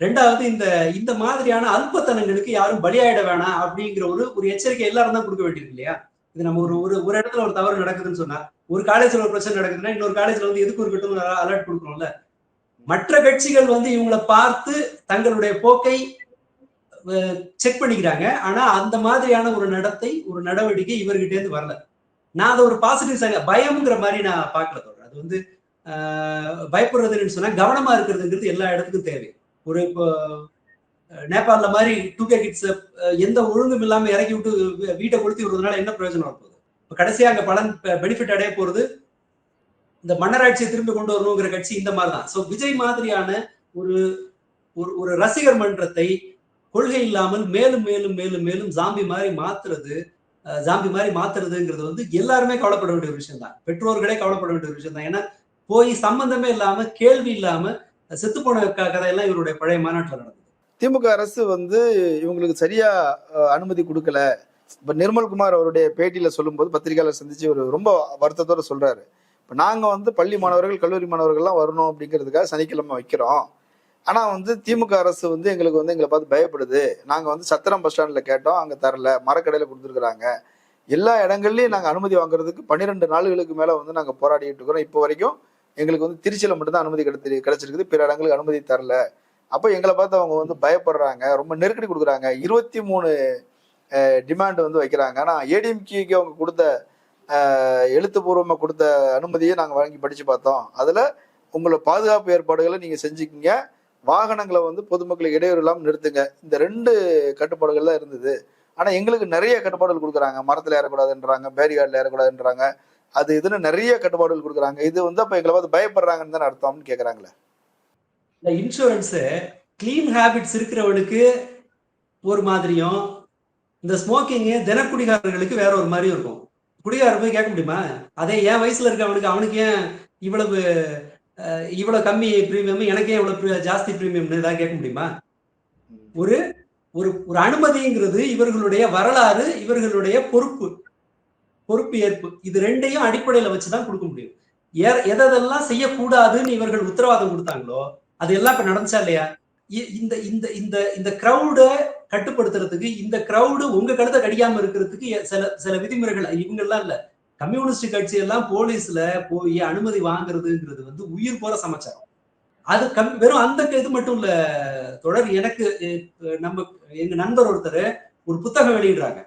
ரெண்டாவது இந்த இந்த மாதிரியான அல்பத்தனங்களுக்கு யாரும் பலியாயிட வேணாம் அப்படிங்கிற ஒரு ஒரு எச்சரிக்கை எல்லாரும் தான் கொடுக்க வேண்டியிருக்கு இல்லையா? இது நம்ம ஒரு ஒரு ஒரு இடத்துல ஒரு தவறு நடக்குதுன்னு சொன்னா ஒரு காலேஜ்ல ஒரு பிரச்சனை நடக்குதுன்னா இன்னொரு காலேஜ்ல வந்து எதுக்கு இருக்கட்டும் அலர்ட் கொடுக்கணும்ல? மற்ற கட்சிகள் வந்து இவங்களை பார்த்து தங்களுடைய போக்கை செக் பண்ணிக்கிறாங்க. ஆனா அந்த மாதிரியான ஒரு நடத்தை ஒரு நடவடிக்கை இவர்கிட்ட இருந்து வரல. நான் அதை ஒரு பாசிட்டிவ் சைடு பயம்ங்கிற மாதிரி நான் பார்க்கல தோழர். அது வந்து பயப்படுறதுன்னு சொன்னா கவனமா இருக்கிறதுங்கிறது எல்லா இடத்துக்கும் தேவை. ஒரு இப்போ நேபாளில் மாதிரி டூ கே கிட்ஸ் எந்த ஒழுங்கும் இல்லாம இறக்கி விட்டு வீட்டை கொளுத்தி விடுறதுனால என்ன பிரயோஜனம் வரப்போகுது? இப்போ கடைசியா அங்க பலன் பெனிஃபிட் அடைய போறது இந்த மன்னராட்சியை திரும்பி கொண்டு வரணுங்கிற கட்சி இந்த மாதிரி தான். ஸோ விஜய் மாதிரியான ஒரு ஒரு ஒரு ரசிகர் மன்றத்தை கொள்கை இல்லாமல் மேலும் மேலும் மேலும் மேலும் ஜாம்பி மாதிரி மாத்துறது ஜாம்பி மாதிரி மாத்துறதுங்கிறது வந்து எல்லாருமே கவலைப்பட வேண்டிய ஒரு விஷயம் தான் பெற்றோர்களே கவலைப்பட வேண்டிய ஒரு விஷயம் தான் ஏன்னா போய் சம்பந்தமே இல்லாம கேள்வி இல்லாம செத்து போன கதையெல்லாம் இவருடைய பழைய மாநாட்டில் நடந்தது. திமுக அரசு வந்து இவங்களுக்கு சரியா அனுமதி கொடுக்கல. இப்ப நிர்மல்குமார் அவருடைய பேட்டியில சொல்லும்போது பத்திரிகையாளர் சந்திச்சு ஒரு ரொம்ப வருத்தத்தோட சொல்றாரு. இப்ப நாங்க வந்து பள்ளி மாணவர்கள் கல்லூரி மாணவர்கள்லாம் வரணும் அப்படிங்கிறதுக்காக சனிக்கிழமை வைக்கிறோம். ஆனா வந்து திமுக அரசு வந்து எங்களுக்கு வந்து எங்களை பார்த்து பயப்படுது. நாங்க வந்து சத்திரம் பஸ் ஸ்டாண்ட்ல கேட்டோம் அங்க தரல மரக்கடையில கொடுத்துருக்குறாங்க. எல்லா இடங்கள்லயும் நாங்க அனுமதி வாங்குறதுக்கு பன்னிரெண்டு நாளுகளுக்கு மேல வந்து நாங்க போராடிட்டு இருக்கிறோம். இப்போ வரைக்கும் எங்களுக்கு வந்து திருச்சியில மட்டும்தான் அனுமதி கிடைத்து கிடைச்சிருக்குது. பிற இடங்களுக்கு அனுமதி தரல. அப்போ எங்களை பார்த்து அவங்க வந்து பயப்படுறாங்க. ரொம்ப நெருக்கடி கொடுக்குறாங்க. இருபத்தி மூணு டிமாண்ட் வந்து வைக்கிறாங்க. ஆனா ஏடிஎம்கேக்கு அவங்க கொடுத்த எழுத்துப்பூர்வமாக எழுத்துப்பூர்வமா கொடுத்த அனுமதியை நாங்க வாங்கி படிச்சு பார்த்தோம். அதுல உங்களை பாதுகாப்பு ஏற்பாடுகளை நீங்க செஞ்சுக்கிங்க. வாகனங்களை வந்து பொதுமக்களை இடையூறு இல்லாமல் நிறுத்துங்க. இந்த ரெண்டு கட்டுப்பாடுகள் தான் இருந்தது. ஆனால் எங்களுக்கு நிறைய கட்டுப்பாடுகள் கொடுக்குறாங்க. மரத்தில் ஏறக்கூடாதுன்றாங்க பேரிகார்டில் ஏறக்கூடாதுன்றாங்க. அது இதுன்னு நிறைய கட்டுப்பாடுகள் கொடுக்குறாங்க. இது வந்து அப்போ எங்களை பார்த்து பயப்படுறாங்கன்னு தானே அர்த்தம்னு கேட்குறாங்களே இந்த இன்சூரன்ஸு கிளீன் ஹேபிட்ஸ் இருக்கிறவனுக்கு ஒரு மாதிரியும் இந்த ஸ்மோக்கிங்கு தினக்குடிகாரர்களுக்கு வேற ஒரு மாதிரியும் இருக்கும். குடிகாரர் போய் கேட்க முடியுமா? அதே என் வயசுல இருக்கவனுக்கு அவனுக்கு ஏன் இவ்வளவு இவ்வளோ கம்மி ப்ரீமியம் எனக்கே இவ்வளோ ஜாஸ்தி ப்ரீமியம்னு ஏதாவது கேட்க முடியுமா? ஒரு ஒரு ஒரு அனுமதிங்கிறது இவர்களுடைய வரலாறு இவர்களுடைய பொறுப்பு பொறுப்பு ஏற்பு. இது ரெண்டையும் அடிப்படையில் வச்சு தான் கொடுக்க முடியும். ஏ- எதெல்லாம் செய்யக்கூடாதுன்னு இவர்கள் உத்தரவாதம் கொடுத்தாங்களோ அது எல்லாம் இப்போ நடந்துச்சா இல்லையா? இ- இந்த இந்த இந்த இந்த க்ரௌடை கட்டுப்படுத்துறதுக்கு இந்த கிரௌடு உங்க கழுத்தை கடிக்காம இருக்கிறதுக்கு சில சில விதிமுறைகள் இவங்கெல்லாம் இல்லை. கம்யூனிஸ்ட் கட்சி எல்லாம் போலீஸ்ல போய் அனுமதி வாங்குறதுங்கிறது வந்து உயிர் போற சமாச்சாரம். அது கம் வெறும் அந்த இது மட்டும் இல்ல தொடர் எனக்கு நம்ம எங்க நண்பர் ஒருத்தர் ஒரு புத்தகம் வெளியிடுறாங்க.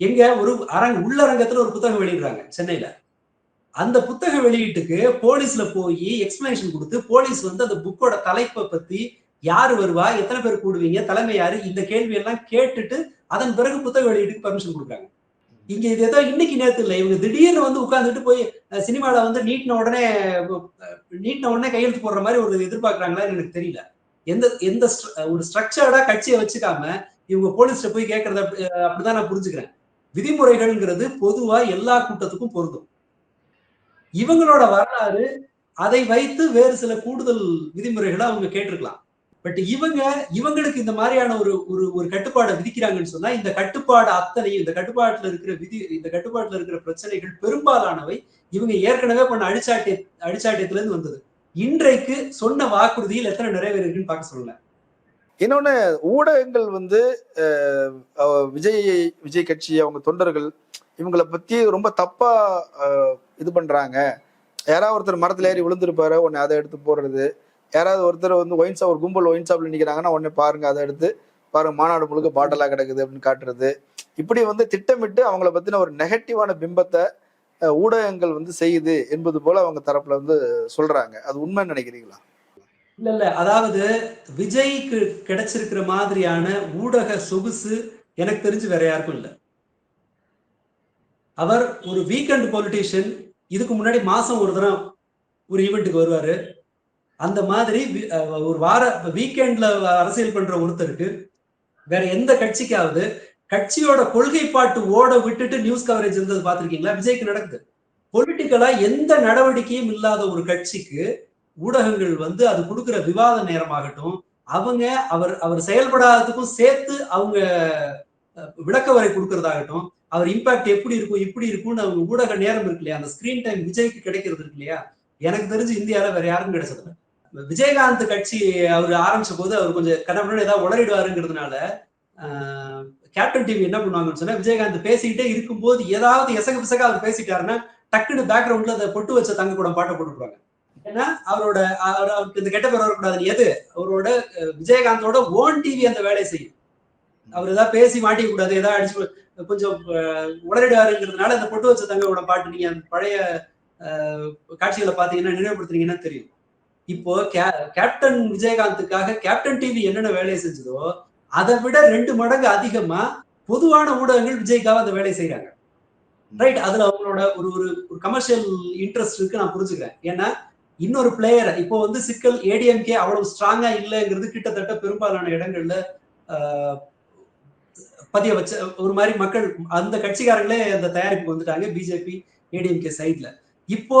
எங்க ஒரு அரங்க உள்ளரங்கத்துல ஒரு புத்தகம் வெளியிடுறாங்க சென்னையில. அந்த புத்தக வெளியீட்டுக்கு போலீஸ்ல போய் எக்ஸ்பிளனேஷன் கொடுத்து போலீஸ் வந்து அந்த புக்கோட தலைப்பை பத்தி யாரு வருவா எத்தனை பேர் கூடுவீங்க தலைமை யாரு இந்த கேள்வி எல்லாம் கேட்டுட்டு அதன் பிறகு புத்தக வெளியீட்டுக்கு பர்மிஷன் கொடுக்குறாங்க. இங்க இது ஏதோ இன்னைக்கு நேரத்து இல்லை இவங்க திடீர்னு வந்து உட்காந்துட்டு போய் சினிமால வந்து நீட்டின உடனே நீட்டின உடனே கையெழுத்து போடுற மாதிரி ஒரு எதிர்பார்க்கறாங்களான்னு எனக்கு தெரியல. எந்த எந்த ஒரு ஸ்ட்ரக்சர்டா கட்சியை வச்சுக்காம இவங்க போலீஸ்ல போய் கேட்கறத அப்படி- அப்படிதான் நான் புரிஞ்சுக்கிறேன். விதிமுறைகள்ங்கிறது பொதுவா எல்லா கூட்டத்துக்கும் பொருந்தும். இவங்களோட வரலாறு அதை வைத்து வேறு சில கூடுதல் விதிமுறைகளை அவங்க கேட்டிருக்கலாம். பட் இவங்க இவங்களுக்கு இந்த மாதிரியான ஒரு ஒரு ஒரு கட்டுப்பாடை விதிக்கிறாங்கன்னு சொன்னா இந்த கட்டுப்பாடு அத்தனையும் இந்த கட்டுப்பாட்டுல இருக்கிற விதி இந்த கட்டுப்பாட்டுல இருக்கிற பிரச்சனைகள் பெரும்பாலானவை இவங்க ஏற்கனவே பண்ண அடிச்சாட்டிய அடிச்சாட்டியத்துல இருந்து வந்தது. இன்றைக்கு சொன்ன வாக்குறுதியில் எத்தனை நிறைவேறிருக்குன்னு பார்க்க சொல்லல. இன்னொன்னு ஊடகங்கள் வந்து விஜய் விஜய் கட்சி அவங்க தொண்டர்கள் இவங்கள பத்தி ரொம்ப தப்பா இது பண்றாங்க. யாராவது ஒருத்தர் மரத்துல ஏறி விழுந்திருப்பாரு உன்னை அதை எடுத்து போடுறது. யாராவது ஒருத்தர் வந்து ஒயின் ஷாப் ஒரு கும்பல் ஒயின் ஷாப்ல நிக்கிறாங்கன்னா உடனே பாருங்க அதை எடுத்து பாருங்க மாநாடு முழுக்க பாட்டலா கிடக்குது அப்படின்னு காட்டுறது. இப்படி வந்து திட்டமிட்டு அவங்கள பத்தின ஒரு நெகட்டிவான பிம்பத்தை ஊடகங்கள் வந்து செய்யுது என்பது போல அவங்க தரப்புல வந்து சொல்றாங்க. அது உண்மைன்னு நினைக்கிறீங்களா? இல்ல இல்ல. அதாவது விஜய்க்கு கிடைச்சிருக்கிற மாதிரியான ஊடக சொகுசு எனக்கு தெரிஞ்சு வேற யாருக்கும் இல்ல. அவர் ஒரு வீக்கெண்ட் பொலிட்டீஷியன் இதுக்கு முன்னாடி மாசம் ஒரு தரம் ஒரு ஈவெண்ட்டுக்கு வருவாரு. அந்த மாதிரி ஒரு வார வீக்கெண்ட்ல அரசியல் பண்ற ஒருத்தருக்கு வேற எந்த கட்சிக்காவது கட்சியோட கொள்கை பாட்டு ஓட விட்டுட்டு நியூஸ் கவரேஜ் இருந்தது பாத்திருக்கீங்களா விஜய்க்கு நடக்குது. பொலிட்டிக்கலா எந்த நடவடிக்கையும் இல்லாத ஒரு கட்சிக்கு ஊடகங்கள் வந்து அது கொடுக்குற விவாத நேரமாகட்டும் அவங்க அவர் அவர் செயல்படாததுக்கும் சேர்த்து அவங்க விளக்க வரை கொடுக்கறதாகட்டும் அவர் இம்பாக்ட் எப்படி இருக்கும் இப்படி இருக்கும்னு அவங்க ஊடக நேரம் இருக்கு இல்லையா? அந்த ஸ்கிரீன் டைம் விஜய்க்கு கிடைக்கிறது இருக்கு இல்லையா? எனக்கு தெரிஞ்சு இந்தியால வேற யாருக்கும் கிடைச்சதில்லை. விஜயகாந்த் கட்சி அவர் ஆரம்பிச்ச போது அவர் கொஞ்சம் கடவுள் ஏதாவது உளறிடுவாருங்கிறதுனால ஆஹ், கேப்டன் டிவி என்ன பண்ணுவாங்கன்னு சொன்னா விஜயகாந்த் பேசிக்கிட்டே இருக்கும்போது ஏதாவது எசக பிசக அவர் பேசிட்டாருன்னா டக்குன்னு பேக்ரவுண்ட்ல அதை பொட்டு வச்ச தங்க கூட பாட்டை போட்டுருவாங்க. ஏன்னா அவரோட அவருக்கு இந்த கெட்ட பேர் வரக்கூடாது எது? அவரோட விஜயகாந்தோட ஓன் டிவி அந்த வேலையை செய்யும். அவர் ஏதாவது பேசி மாட்டிக்க கூடாது ஏதாவது அடிச்சு கொஞ்சம் உளறிடுவாருங்கிறதுனால அந்த பொட்டு வச்ச தங்கோட பாட்டு நீங்க அந்த பழைய காட்சிகளை பாத்தீங்கன்னா நினைவுபடுத்துறீங்கன்னா தெரியும். இப்போ கே- கேப்டன் விஜயகாந்துக்காக கேப்டன் டிவி என்னென்ன வேலையை செஞ்சதோ அதை விட ரெண்டு மடங்கு அதிகமா பொதுவான ஊடகங்கள் விஜய்க்காக அந்த வேலையை செய்யறாங்க ரைட் அதுல அவங்களோட ஒரு ஒரு ஒரு கமர்ஷியல் இன்ட்ரெஸ்ட் இருக்கு நான் புரிஞ்சுக்கிறேன். ஏன்னா இன்னொரு பிளேயர் இப்போ வந்து சிக்கல் ஏடிஎம்கே அவ்வளவு ஸ்ட்ராங்கா இல்லைங்கிறது கிட்டத்தட்ட பெரும்பாலான இடங்கள்ல பதிய வச்ச ஒரு மாதிரி மக்கள் அந்த கட்சிக்காரங்களே அந்த தயாரிப்புக்கு வந்துட்டாங்க பிஜேபி ஏடிஎம்கே சைட்ல இப்போ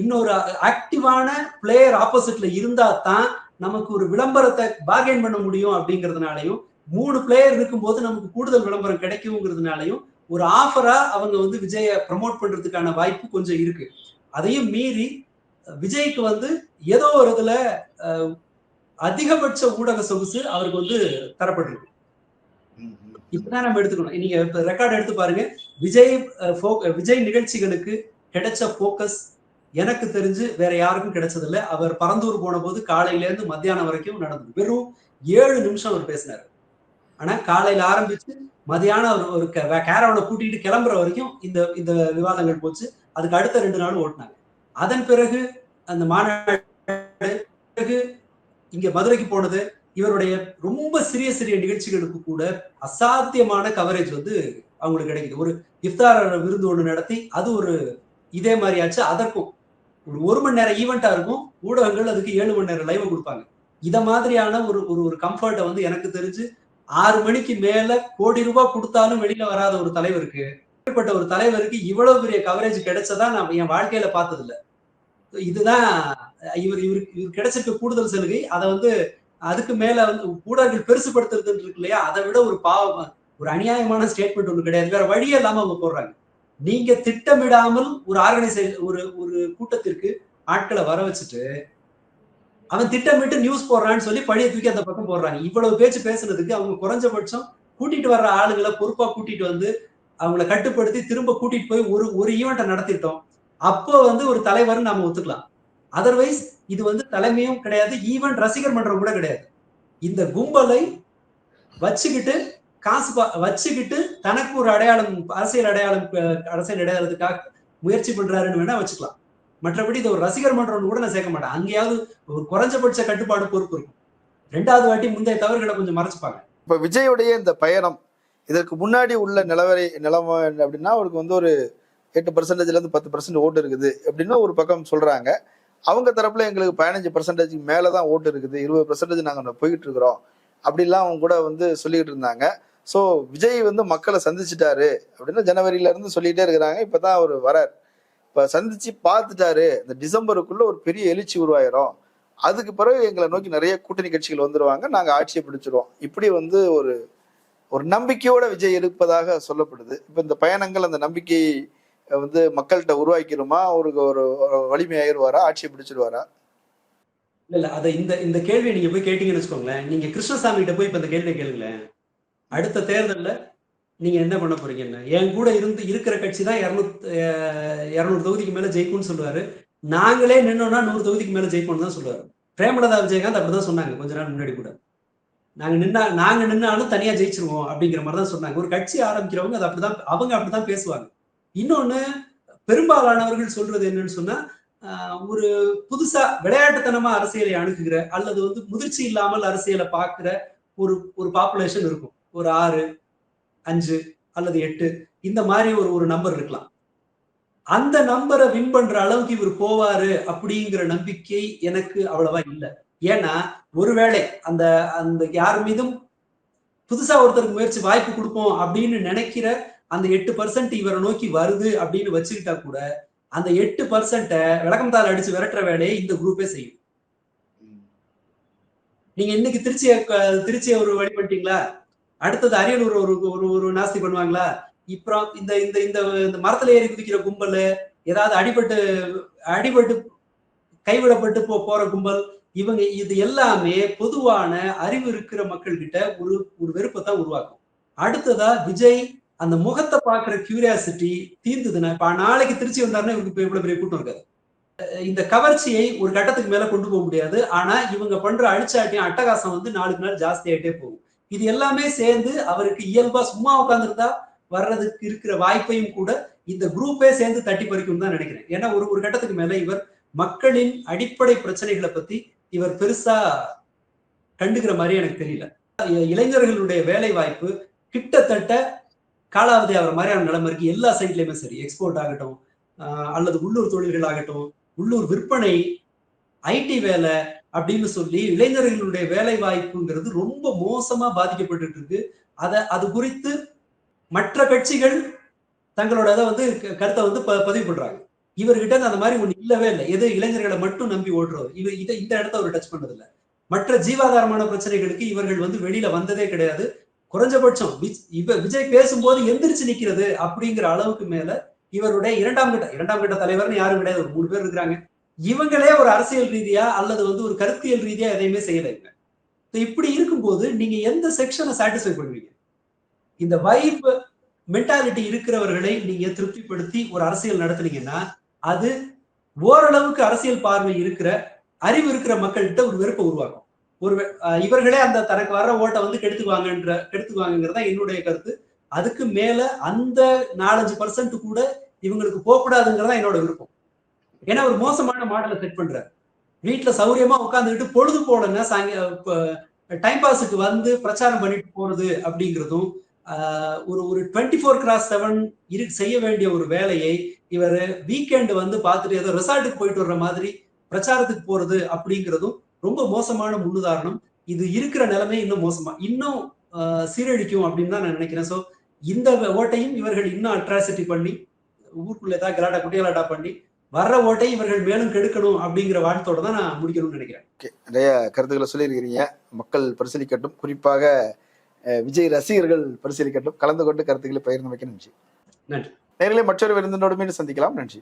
இன்னொரு ஆக்டிவான பிளேயர் ஆப்போசிட்ல இருந்தா தான் நமக்கு ஒரு விளம்பரத்தை பார்கெயின் பண்ண முடியும் அப்படிங்கிறதுனாலையும் மூணு பிளேயர் இருக்கும்போது நமக்கு கூடுதல் விளம்பரம் கிடைக்குங்கிறதுனாலையும் ஒரு ஆஃபரா அவங்க வந்து விஜய ப்ரமோட் பண்றதுக்கான வாய்ப்பு கொஞ்சம் இருக்கு. அதையும் மீறி விஜய்க்கு வந்து ஏதோ ஒரு இதுல அதிகபட்ச ஊடக சொகுசு அவருக்கு வந்து தரப்பட்டிருக்கு. இப்பதான் நம்ம எடுத்துக்கணும். நீங்க இப்ப ரெக்கார்ட் எடுத்து பாருங்க. விஜய் விஜய் நிகழ்ச்சிகளுக்கு கிடைச்ச போக்கஸ் எனக்கு தெரிஞ்சு வேற யாருக்கும் கிடைச்சதில்ல. அவர் பரந்தூர் போன போது காலையில இருந்து மத்தியானம் வரைக்கும் நடந்தது. வெறும் ஏழு நிமிஷம் அவர் பேசினாரு. ஆனா காலையில ஆரம்பிச்சு மதியானம் அவர் ஒரு கேரவனை கூட்டிட்டு கிளம்புற வரைக்கும் இந்த இந்த விவாதங்கள் போச்சு. அதுக்கு அடுத்த ரெண்டு நாள் ஓட்டினாங்க. அதன் பிறகு அந்த மாநாடு பிறகு இங்க மதுரைக்கு போனது இவருடைய ரொம்ப சிறிய சிறிய நிகழ்ச்சிகளுக்கு கூட அசாத்தியமான கவரேஜ் வந்து அவங்களுக்கு கிடைக்குது. ஒரு இஃப்தார் விருந்து ஒன்று நடத்தி அது ஒரு இதே மாதிரி ஆச்சு. அதற்கும் ஒரு ஒரு மணி நேரம் ஈவெண்ட்டா இருக்கும். ஊடகங்கள் அதுக்கு ஏழு மணி நேரம் லைவ் கொடுப்பாங்க. இத மாதிரியான ஒரு ஒரு ஒரு கம்ஃபர்ட்டை வந்து எனக்கு தெரிஞ்சு ஆறு மணிக்கு மேல கோடி ரூபாய் கொடுத்தாலும் வெளியில வராத ஒரு தலைவருக்கு இப்படிப்பட்ட ஒரு தலைவருக்கு இவ்வளவு பெரிய கவரேஜ் கிடைச்சதா நான் என் வாழ்க்கையில பார்த்தது இல்ல இதுதான் இவர் இவருக்கு இவர் கிடைச்சிருக்க கூடுதல் சலுகை. அதை வந்து அதுக்கு மேல வந்து ஊடகங்கள் பெருசுபடுத்துறதுன்னு இருக்கு இல்லையா? அதை விட ஒரு பாவம் ஒரு அநியாயமான ஸ்டேட்மெண்ட் ஒன்று கிடையாது. வேற வழியே இல்லாம அவங்க போடுறாங்க. நீங்க திட்டமிடாமல் ஒரு ஆர்கனைசே ஒரு ஒரு கூட்டத்திற்கு ஆட்களை வர வச்சுட்டு அவன் திட்டமிட்டு நியூஸ் போடுறான்னு சொல்லி பழைய தூக்கி அந்த பக்கம் போடுறாங்க. இவ்வளவு பேச்சு பேசுனதுக்கு அவங்க குறைஞ்சபட்சம் கூட்டிட்டு வர்ற ஆளுங்களை பொறுப்பா கூட்டிட்டு வந்து அவங்கள கட்டுப்படுத்தி திரும்ப கூட்டிட்டு போய் ஒரு ஒரு ஈவெண்ட்டை நடத்திட்டோம். அப்போ வந்து ஒரு தலைவர் நாம ஒத்துக்கலாம். அதர்வைஸ் இது வந்து தலைமையும் கிடையாது ஈவன் ரசிகர் மன்றம் கூட கிடையாது. இந்த கும்பலை வச்சுக்கிட்டு காசு பா- வச்சுக்கிட்டு தனக்கு ஒரு அடையாளம் அரசியல் அடையாளம் அரசியல் அடையாளத்துக்காக முயற்சி பண்றாருன்னு வேணா வச்சுக்கலாம். மற்றபடி இது ஒரு ரசிகர் மன்றம்னு கூட நான் சேர்க்க மாட்டேன். அங்கேயாவது ஒரு குறைஞ்சபட்ச கட்டுப்பாடு பொறுப்பு இருக்கும். ரெண்டாவது வாட்டி முந்தைய தவறுகளை கொஞ்சம் மறைச்சுப்பாங்க. இப்ப விஜயுடைய இந்த பயணம் இதற்கு முன்னாடி உள்ள நிலவரை நிலவ அப்படின்னா அவருக்கு வந்து ஒரு எட்டு பர்சன்டேஜ்ல இருந்து பத்து பர்சன்ட் ஓட்டு இருக்குது அப்படின்னு ஒரு பக்கம் சொல்றாங்க. அவங்க தரப்புல எங்களுக்கு பதினஞ்சு பர்சன்டேஜ் மேலதான் ஓட்டு இருக்குது. இருபது பர்சன்டேஜ் நாங்க போயிட்டு இருக்கிறோம். அப்படிலாம் அவங்க கூட வந்து சொல்லிக்கிட்டு இருந்தாங்க. ஸோ விஜய் வந்து மக்களை சந்திச்சிட்டாரு அப்படின்னு ஜனவரியில இருந்து சொல்லிட்டே இருக்கிறாங்க. இப்பதான் அவர் வரார். இப்ப சந்திச்சு பார்த்துட்டாரு. இந்த டிசம்பருக்குள்ள ஒரு பெரிய எழுச்சி உருவாயிரும். அதுக்கு பிறகு எங்களை நோக்கி நிறைய கூட்டணி கட்சிகள் வந்துருவாங்க. நாங்க ஆட்சியை பிடிச்சிருவோம். இப்படி வந்து ஒரு ஒரு நம்பிக்கையோட விஜய் இருப்பதாக சொல்லப்படுது. இப்போ இந்த பயணங்கள் அந்த நம்பிக்கை வந்து மக்கள்கிட்ட உருவாக்கிருமா? ஒரு ஒரு வலிமையாயிருவாரா வலிமை ஆட்சியை பிடிச்சிருவாரா? இல்ல இல்ல. அதை இந்த இந்த கேள்வியை நீங்க போய் கேட்டீங்கன்னு வச்சுக்கோங்களேன். நீங்க கிருஷ்ணசாமி கிட்ட போய் இப்ப இந்த கேள்வியை கேளுங்களேன். அடுத்த தேர்தலில் நீங்கள் என்ன பண்ண போறீங்கன்னு? என் கூட இருந்து இருக்கிற கட்சி தான் இரநூத் இரநூறு தொகுதிக்கு மேலே ஜெயிக்கும்னு சொல்லுவார். நாங்களே நின்னோம்னா நூறு தொகுதிக்கு மேலே ஜெயிக்கணும்னு தான் சொல்லுவார். பிரேமலதா விஜயகாந்த் அப்படிதான் சொன்னாங்க கொஞ்ச நாள் முன்னாடி கூட. நாங்கள் நின்னா நாங்கள் நின்னாலும் தனியாக ஜெயிச்சிருவோம் அப்படிங்கிற மாதிரி தான் சொன்னாங்க. ஒரு கட்சி ஆரம்பிக்கிறவங்க அது அப்படிதான் அவங்க அப்படிதான் பேசுவாங்க. இன்னொன்று பெரும்பாலானவர்கள் சொல்றது என்னன்னு சொன்னா ஒரு புதுசா விளையாட்டுத்தனமா அரசியலை அணுகுகிற அல்லது வந்து முதிர்ச்சி இல்லாமல் அரசியலை பார்க்கிற ஒரு ஒரு பாப்புலேஷன் இருக்கும். ஒரு ஆறு அஞ்சு அல்லது எட்டு இந்த மாதிரி ஒரு ஒரு நம்பர் இருக்கலாம். அந்த நம்பரை வின் பண்ற அளவுக்கு இவர் போவாரு அப்படிங்கிற நம்பிக்கை எனக்கு அவ்வளவா இல்லை. ஏன்னா ஒருவேளை அந்த அந்த யார் மீதும் புதுசா ஒருத்தருக்கு முயற்சி வாய்ப்பு கொடுப்போம் அப்படின்னு நினைக்கிற அந்த எட்டு பர்சன்ட் இவரை நோக்கி வருது அப்படின்னு வச்சுக்கிட்டா கூட அந்த எட்டு பர்சன்ட்டை விளக்கம்தாள் அடிச்சு விரட்டுற வேலையை இந்த குரூப்பே செய்யும். நீங்க இன்னைக்கு திருச்சிய திருச்சியை ஒரு வழி பண்ணிட்டீங்களா? அடுத்தது அரியலூர் ஒரு ஒரு ஒரு நாஸ்தி பண்ணுவாங்களா? அப்புறம் இந்த இந்த இந்த இந்த மரத்துல ஏறி குதிக்கிற கும்பல் ஏதாவது அடிபட்டு அடிபட்டு கைவிடப்பட்டு போ போற கும்பல் இவங்க இது எல்லாமே பொதுவான அறிவு இருக்கிற மக்கள் கிட்ட ஒரு ஒரு வெறுப்பை தான் உருவாக்கும். அடுத்ததா விஜய் அந்த முகத்தை பாக்குற கியூரியாசிட்டி தீர்ந்ததுன்னா இப்ப நாளைக்கு திருச்சி வந்தாருன்னா இவருக்கு இப்ப இவ்வளவு பெரிய கூட்டம் இருக்காது. இந்த கவர்ச்சியை ஒரு கட்டத்துக்கு மேல கொண்டு போக முடியாது. ஆனா இவங்க பண்ற அழிச்சாட்டியும் அட்டகாசம் வந்து நாளுக்கு நாள் ஜாஸ்தியாயிட்டே போகும். இது எல்லாமே சேர்ந்து அவருக்கு இயல்பா சும்மா உட்காந்துருந்தா வர்றதுக்கு இருக்கிற வாய்ப்பையும் கூட இந்த குரூப்பே சேர்ந்து தட்டி பறிக்கும் தான் நினைக்கிறேன். ஏன்னா ஒரு ஒரு கட்டத்துக்கு மேல இவர் மக்களின் அடிப்படை பிரச்சனைகளை பத்தி இவர் பெருசா கண்டுக்கிற மாதிரி எனக்கு தெரியல. இளைஞர்களுடைய வேலை வாய்ப்பு கிட்டத்தட்ட காலாவதி ஆகிற மாதிரியான நிலைமை இருக்கு. எல்லா சைட்லயுமே சரி. எக்ஸ்போர்ட் ஆகட்டும் அல்லது உள்ளூர் தொழில்கள் ஆகட்டும் உள்ளூர் விற்பனை ஐடி வேலை அப்படின்னு சொல்லி இளைஞர்களுடைய வேலை வாய்ப்புங்கிறது ரொம்ப மோசமா பாதிக்கப்பட்டு இருக்கு. அதை அது குறித்து மற்ற கட்சிகள் தங்களோட அதை வந்து க- கருத்தை வந்து ப- பதிவு பண்றாங்க. இவர்கிட்ட அந்த மாதிரி ஒண்ணு இல்லவே இல்லை. எது இளைஞர்களை மட்டும் நம்பி ஓடுறது இவர் இதை இந்த இடத்த அவர் டச் பண்ணதில்ல. மற்ற ஜீவாதாரமான பிரச்சனைகளுக்கு இவர்கள் வந்து வெளியில வந்ததே கிடையாது. குறைஞ்சபட்சம் இவ விஜய் பேசும்போது எந்திரிச்சு நிக்கிறது அப்படிங்கிற அளவுக்கு மேல இவருடைய இரண்டாம் கட்ட இரண்டாம் கட்ட தலைவர்னு யாரும் கிடையாது. ஒரு மூணு பேர் இருக்கிறாங்க. இவங்களே ஒரு அரசியல் ரீதியா அல்லது வந்து ஒரு கருத்தியல் ரீதியா எதையுமே செய்யல இவங்க இப்படி இருக்கும்போது நீங்க எந்த செக்ஷனை சாட்டிஸ்ஃபை பண்ணுவீங்க? இந்த வைப் மென்டாலிட்டி இருக்கிறவர்களை நீங்க திருப்திப்படுத்தி ஒரு அரசியல் நடத்துனீங்கன்னா அது ஓரளவுக்கு அரசியல் பார்வை இருக்கிற அறிவு இருக்கிற மக்கள்கிட்ட ஒரு வெறுப்பை உருவாக்கும். ஒரு இவர்களே அந்த தனக்கு வர்ற ஓட்டை வந்து கெடுத்துக்குவாங்கன்ற கெடுத்துக்குவாங்கிறதா என்னுடைய கருத்து. அதுக்கு மேல அந்த நாலஞ்சு பர்சன்ட் கூட இவங்களுக்கு போகக்கூடாதுங்கிறதா என்னோட விருப்பம். ஏன்னா ஒரு மோசமான மாடலை செட் பண்றாரு. வீட்டுல சௌரியமா உட்காந்துக்கிட்டு பொழுது போலன்னா சாங்க டைம் பாஸுக்கு வந்து பிரச்சாரம் பண்ணிட்டு போறது அப்படிங்கிறதும் ஒரு ஒரு டுவெண்ட்டி ஃபோர் கிராஸ் செவன் இரு செய்ய வேண்டிய ஒரு வேலையை இவர் வீக்கெண்டு வந்து பார்த்துட்டு ஏதோ ரெசார்ட்டுக்கு போயிட்டு வர்ற மாதிரி பிரச்சாரத்துக்கு போறது அப்படிங்கிறதும் ரொம்ப மோசமான முன்னுதாரணம். இது இருக்கிற நிலைமை இன்னும் மோசமா இன்னும் சீரழிக்கும் அப்படின்னு தான் நான் நினைக்கிறேன். ஸோ இந்த ஓட்டையும் இவர்கள் இன்னும் அட்ராசிட்டி பண்ணி ஊருக்குள்ள ஏதாவது கலாட்டா குட்டிகலாட்டா பண்ணி வர்ற ஓட்டை இவர்கள் மேலும் கெடுக்கணும் அப்படிங்கிற வாழ்த்தோட தான் நான் முடிக்கணும்னு நினைக்கிறேன். நிறைய கருத்துக்களை சொல்லியிருக்கிறீங்க. மக்கள் பரிசீலிக்கட்டும் குறிப்பாக விஜய் ரசிகர்கள் பரிசீலிக்கட்டும். கலந்து கொண்டு கருத்துக்களை பகிர்ந்து வைக்க நன்றி. நன்றி. நேரிலே மற்றொரு விருந்தினோடு மீண்டும் சந்திக்கலாம். நன்றி.